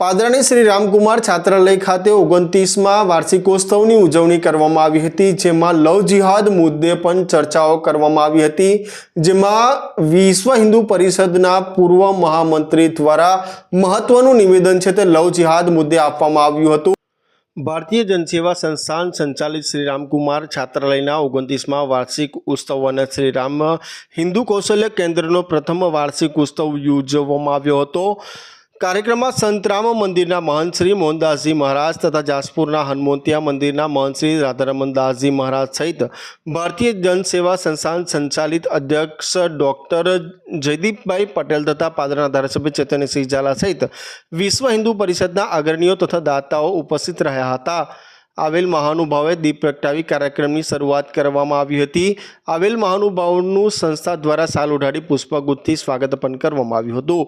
પાદરાની શ્રી રામકુમાર છાત્રાલય ખાતે ઓગણત્રીસમાં વાર્ષિકોત્સવની ઉજવણી કરવામાં આવી હતી, જેમાં લવ જિહાદ મુદ્દે પણ ચર્ચાઓ કરવામાં આવી હતી, જેમાં વિશ્વ હિન્દુ પરિષદના પૂર્વ મહામંત્રી દ્વારા મહત્વનું નિવેદન છે તે લવ જિહાદ મુદ્દે આપવામાં આવ્યું હતું. ભારતીય જનસેવા સંસ્થાન સંચાલિત શ્રી રામકુમાર છાત્રાલયના ઓગણત્રીસમાં વાર્ષિક ઉત્સવ અને શ્રી રામ હિન્દુ કૌશલ્ય કેન્દ્રનો પ્રથમ વાર્ષિક ઉત્સવ યોજવામાં આવ્યો હતો. કાર્યક્રમમાં સંતરામ મંદિરના મહંત શ્રી મોહનદાસજી મહારાજ તથા જાસપુરના હનુમંતિયા મંદિરના મહંત શ્રી રાધારમનદાસજી મહારાજ સહિત ભારતીય જનસેવા સંસ્થાન સંચાલિત અધ્યક્ષ ડૉક્ટર જયદીપભાઈ પટેલ તથા પાદરના ધારાસભ્ય ચૈતન્યસિંહ ઝાલા સહિત વિશ્વ હિન્દુ પરિષદના અગ્રણીઓ તથા દાતાઓ ઉપસ્થિત રહ્યા હતા. આવેલ મહાનુભાવે દીપ પ્રગટાવી કાર્યક્રમની શરૂઆત કરવામાં આવી હતી. આવેલ મહાનુભાવોનું સંસ્થા દ્વારા સાલ ઉઢાડી પુષ્પગુથથી સ્વાગત પણ કરવામાં આવ્યું હતું.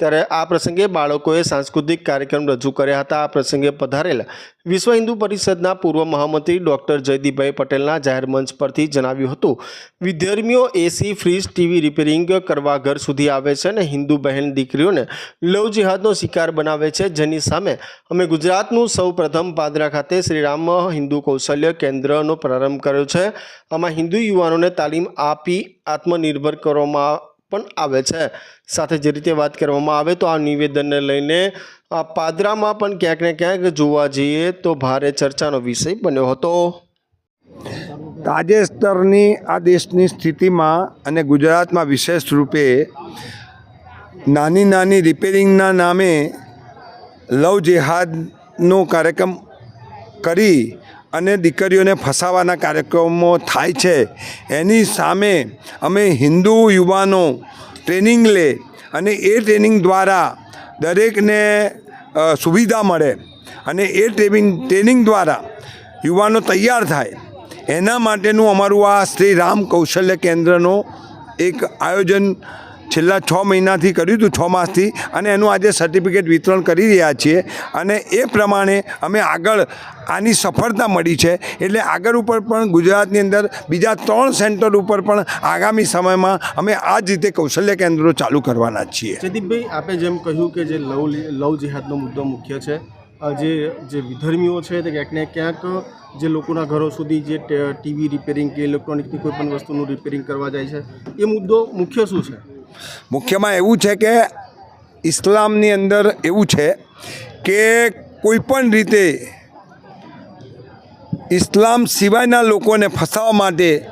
ત્યારે આ પ્રસંગે બાળકોએ સાંસ્કૃતિક કાર્યક્રમ રજૂ કર્યા હતા. આ પ્રસંગે પધારેલા વિશ્વ હિન્દુ પરિષદના પૂર્વ મહામંત્રી ડૉક્ટર જયદીપભાઈ પટેલના જાહેર મંચ પરથી જણાવ્યું હતું. વિદ્યાર્થીઓ એસી, ફ્રીજ, ટીવી રિપેરિંગ કરવા ઘર સુધી આવે છે અને હિન્દુ બહેન દીકરીઓને લવ જિહાદનો શિકાર બનાવે છે. જેની સામે અમે ગુજરાતનું સૌ પ્રથમ પાદરા ખાતે શ્રીરામ હિન્દુ કૌશલ્ય કેન્દ્રનો પ્રારંભ કર્યો છે. આમાં હિન્દુ યુવાનોને તાલીમ આપી આત્મનિર્ભર કરવામાં પણ આવે છે. સાથે જે રીતે વાત કરવામાં આવે તો આ નિવેદનને લઈને, આ પાદરામાં પણ ક્યાંક ને ક્યાંક જોવા જઈએ તો ભારે ચર્ચાનો વિષય બન્યો હતો. તાજેતરની આ દેશની સ્થિતિમાં અને ગુજરાતમાં વિશેષ રૂપે નાની નાની રિપેરિંગના નામે લવ જેહાદનો કાર્યક્રમ કરી અને દીકરીઓને ફસાવાના કાર્યક્રમો થાય છે. એની સામે અમે હિન્દુ યુવાનો ટ્રેનિંગ લે અને એ ટ્રેનિંગ દ્વારા દરેકને સુવિધા મળે અને એ ટ્રેનિંગ ટ્રેનિંગ દ્વારા યુવાનો તૈયાર થાય. એના માટેનું અમારું આ શ્રી રામ કૌશલ્ય કેન્દ્રનો એક આયોજન છેલ્લા છ મહિનાથી કર્યું હતું, છ માસથી, અને એનું આજે સર્ટિફિકેટ વિતરણ કરી રહ્યા છીએ. અને એ પ્રમાણે અમે આગળ આની સફળતા મળી છે. એટલે આગળ ઉપર પણ ગુજરાતની અંદર બીજા ત્રણ સેન્ટર ઉપર પણ આગામી સમયમાં અમે આ જ રીતે કૌશલ્ય કેન્દ્રો ચાલુ કરવાના છીએ. જયદીપભાઈ, આપે જેમ કહ્યું કે જે લવ લવ જેહાદનો મુદ્દો મુખ્ય છે જે જે વિધર્મીઓ છે, તે ક્યાંક ને ક્યાંક જે લોકોના ઘરો સુધી જે ટીવી રિપેરિંગ કે ઇલેક્ટ્રોનિકની કોઈ પણ વસ્તુનું રિપેરિંગ કરવા જાય છે, એ મુદ્દો મુખ્ય શું છે? મુખ્યમાં એવું છે કે ઇસ્લામની અંદર એવું છે કે કોઈપણ રીતે ઇસ્લામ સિવાયના લોકોને ફસાવવા માટે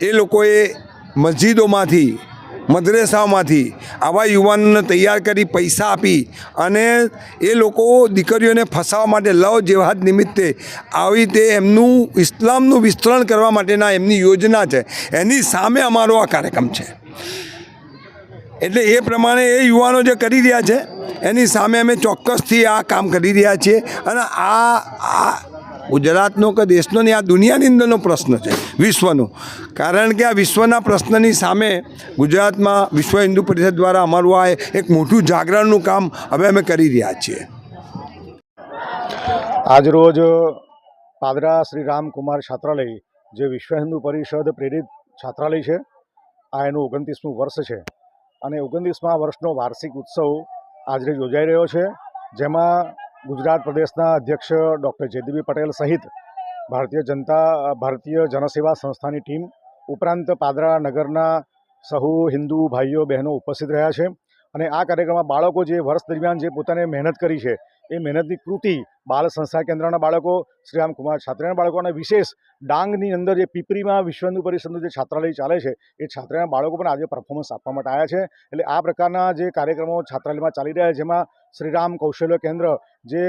એ લોકોએ મસ્જિદોમાંથી, મદ્રેસામાંથી આવા યુવાનોને તૈયાર કરી પૈસા આપી અને એ લોકો દીકરીઓને ફસાવવા માટે લવ જેવાદ નિમિત્તે આવી રીતે એમનું ઇસ્લામનું વિસ્તરણ કરવા માટેના એમની યોજના છે. એની સામે અમારો આ કાર્યક્રમ છે. એટલે એ પ્રમાણે એ યુવાનો જે કરી રહ્યા છે, એની સામે અમે ચોક્કસથી આ કામ કરી રહ્યા છીએ. અને આ આ ગુજરાતનો કે દેશનો ને આ દુનિયાની અંદરનો પ્રશ્ન છે, વિશ્વનો. કારણ કે આ વિશ્વના પ્રશ્નની સામે ગુજરાતમાં વિશ્વ હિન્દુ પરિષદ દ્વારા અમારું આ એક મોટું જાગરણનું કામ હવે અમે કરી રહ્યા છીએ. આજરોજ પાદરા શ્રી રામકુમાર છાત્રાલય, જે વિશ્વ હિન્દુ પરિષદ પ્રેરિત છાત્રાલય છે, આ એનું ઓગણત્રીસમું વર્ષ છે. અને ઓગણત્રીસમાં વર્ષનો વાર્ષિક ઉત્સવ આજે યોજાઈ રહ્યો છે. જેમાં ગુજરાત પ્રદેશના અધ્યક્ષ ડૉક્ટર જેદીબી પટેલ સહિત ભારતીય જનતા, ભારતીય જનસેવા સંસ્થાની ટીમ ઉપરાંત પાદરા નગરના સહુ, હિન્દુ ભાઈઓ, બહેનો ઉપસ્થિત રહ્યા છે. અને આ કાર્યક્રમમાં બાળકો જે વર્ષ દરમિયાન જે પોતાને મહેનત કરી છે એ મહેનતની કૃતિ બાળ સંસ્થા કેન્દ્રના બાળકો શ્રી કુમાર છાત્રાના બાળકો અને વિશેષ ડાંગની અંદર જે પીપરીમાં વિશ્વ હિન્દુ પરિષદનું જે છાત્રાલય ચાલે છે, એ છાત્રાના બાળકો પણ આજે પરફોર્મન્સ આપવા માટે આવ્યા છે. એટલે આ પ્રકારના જે કાર્યક્રમો છાત્રાલયમાં ચાલી રહ્યા છે, જેમાં શ્રીરામ કૌશલ્ય કેન્દ્ર, જે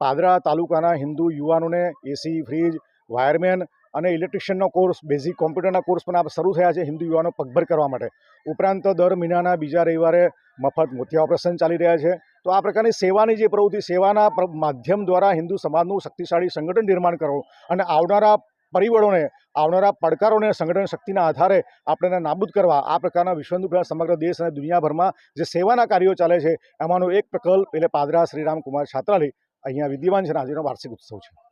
પાદરા તાલુકાના હિન્દુ યુવાનોને એસી ફ્રીજ વાયરમેન અને ઇલેક્ટ્રિશિયનનો કોર્સ બેઝિક કોમ્પ્યુટરના કોર્સ પણ આ શરૂ થયા છે હિન્દુ યુવાનો પગભર કરવા માટે. ઉપરાંત દર મહિનાના બીજા રવિવારે મફત મોતિયા ઓપરેશન ચાલી રહ્યા છે. તો આ પ્રકારની સેવાની જે પ્રવૃત્તિ, સેવાના માધ્યમ દ્વારા હિન્દુ સમાજનું શક્તિશાળી સંગઠન નિર્માણ કરવું અને આવનારા પરિબળોને, આવનારા પડકારોને સંગઠન શક્તિના આધારે આપણે નાબૂદ કરવા, આ પ્રકારના વિશ્વ સમગ્ર દેશ અને દુનિયાભરમાં જે સેવાના કાર્યો ચાલે છે, એમાંનો એક પ્રકલ્પ એટલે પાદરા શ્રીરામકુમાર છાત્રાલી અહીંયા વિદ્યમાન છે આજનો વાર્ષિક ઉત્સવ છે.